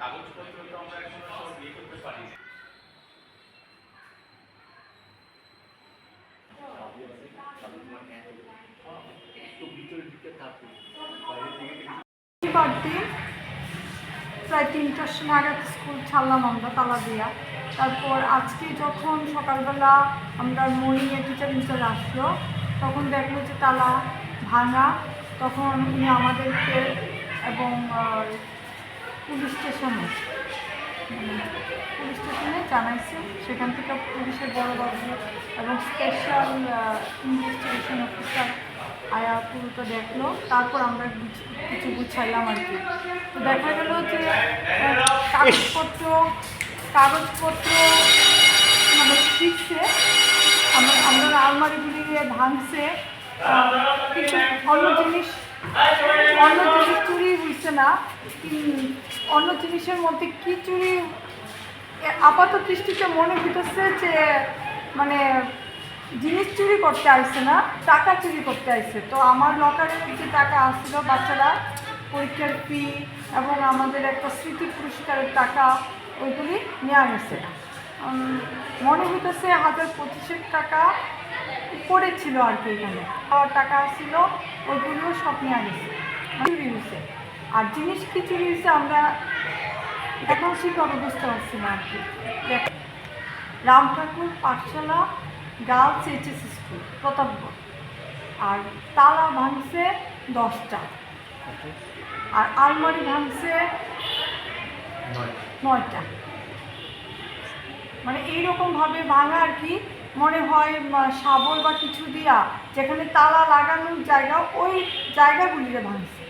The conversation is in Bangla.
কাগজপত্র তো আমরা এখন সব ইয়ে করতে পারি না। তো ভিতরের দিকে থাকে বাইরের দিকে কিছু শনিবার দিন প্রায় তিনটার সময় আগে স্কুল ছাড়লাম আমরা, তালা দিয়া। তারপর আজকে যখন সকালবেলা আমরা মর্নিংয়ে টিচার হিসেবে আসলো, তখন দেখল যে তালা ভাঙা। তখন উনি আমাদেরকে এবং পুলিশ স্টেশনে পুলিশ স্টেশনে জানাইছে, সেখান থেকে পুলিশের বড় বাবু এবং স্পেশাল ইনভেস্টিগেশন অফিসার আয়া পুরোটা দেখল, তারপর আমরা কিছু গুছাইলাম আর কি। তো দেখা গেল যে কাগজপত্র কাগজপত্র মানে শিখছে আমরা আমরা আলমারিগুলি ভাঙছে কিছু অন্য জিনিস অন্য জিনিস চুরি হয়েছে না অন্য জিনিসের মধ্যে কি চুরি আপাত দৃষ্টিতে মনে হইতেছে যে মানে জিনিস চুরি করতে আসছে না টাকা চুরি করতে আসছে তো আমার লকারে যে টাকা আসছিল বাচ্চারা পরীক্ষার ফি এবং আমাদের একটা স্মৃতি পুরস্কারের টাকা ওইগুলি নেওয়া উম, মনে হইতেছে হাজার পঁচিশের টাকা উপরে ছিল আর কি এখানে। আর টাকা ছিল ওইগুলো সব নেওয়া গেছে চুরি হয়েছে আর জিনিস কি চুরি হয়েছে আমরা এখন ঠিকভাবে বুঝতে পারছি না আর কি। দেখ Ram Thakur Pathshala girls HS school Pratapgarh আর তালা ভাঙছে দশটা। আর আলমারি ভাঙছে নয়টা। মানে এইরকমভাবে ভাঙা আর কি, মনে হয় শাবল বা কিছু দিয়া যেখানে তালা লাগানোর জায়গা, ওই জায়গাগুলিতে ভাঙছে।